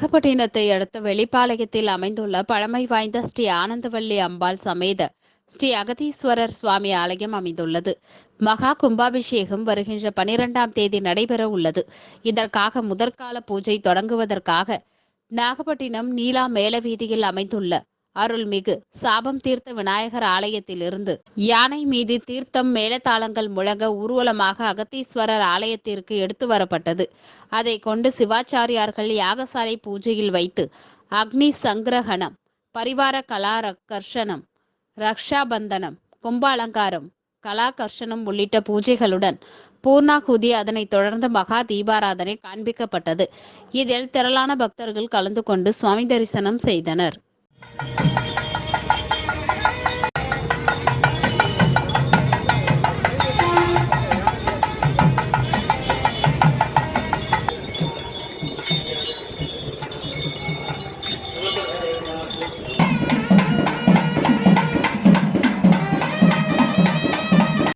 நாகப்பட்டினத்தை அடுத்த வெளிப்பாளையத்தில் அமைந்துள்ள பழமை வாய்ந்த ஸ்ரீ ஆனந்தவள்ளி அம்பாள் சமேத ஸ்ரீ அகதீஸ்வரர் சுவாமி ஆலயம் அமைந்துள்ளது. மகா கும்பாபிஷேகம் வருகின்ற பனிரெண்டாம் தேதி நடைபெற உள்ளது. இதற்காக முதற்கால பூஜை தொடங்குவதற்காக நாகப்பட்டினம் நீலா மேலவீதியில் அமைந்துள்ள அருள்மிகு. சாபம் தீர்த்த விநாயகர் ஆலயத்திலிருந்து யானை மீது தீர்த்தம் மேலதாளங்கள் முழங்க ஊர்வலமாக அகத்தீஸ்வரர் ஆலயத்திற்கு எடுத்து வரப்பட்டது. அதை கொண்டு சிவாச்சாரியார்கள் யாகசாலை பூஜையில் வைத்து அக்னி சங்கிரகணம் பரிவார கலாரக்கர்ஷனம் ரக்ஷாபந்தனம் கும்ப அலங்காரம் கலாகர்ஷனம் உள்ளிட்ட பூஜைகளுடன் பூர்ணாகுதி அதனைத் தொடர்ந்து மகா தீபாராதனை காண்பிக்கப்பட்டது. இதில் திரளான பக்தர்கள் கலந்து கொண்டு சுவாமி தரிசனம் செய்தனர். Thank you.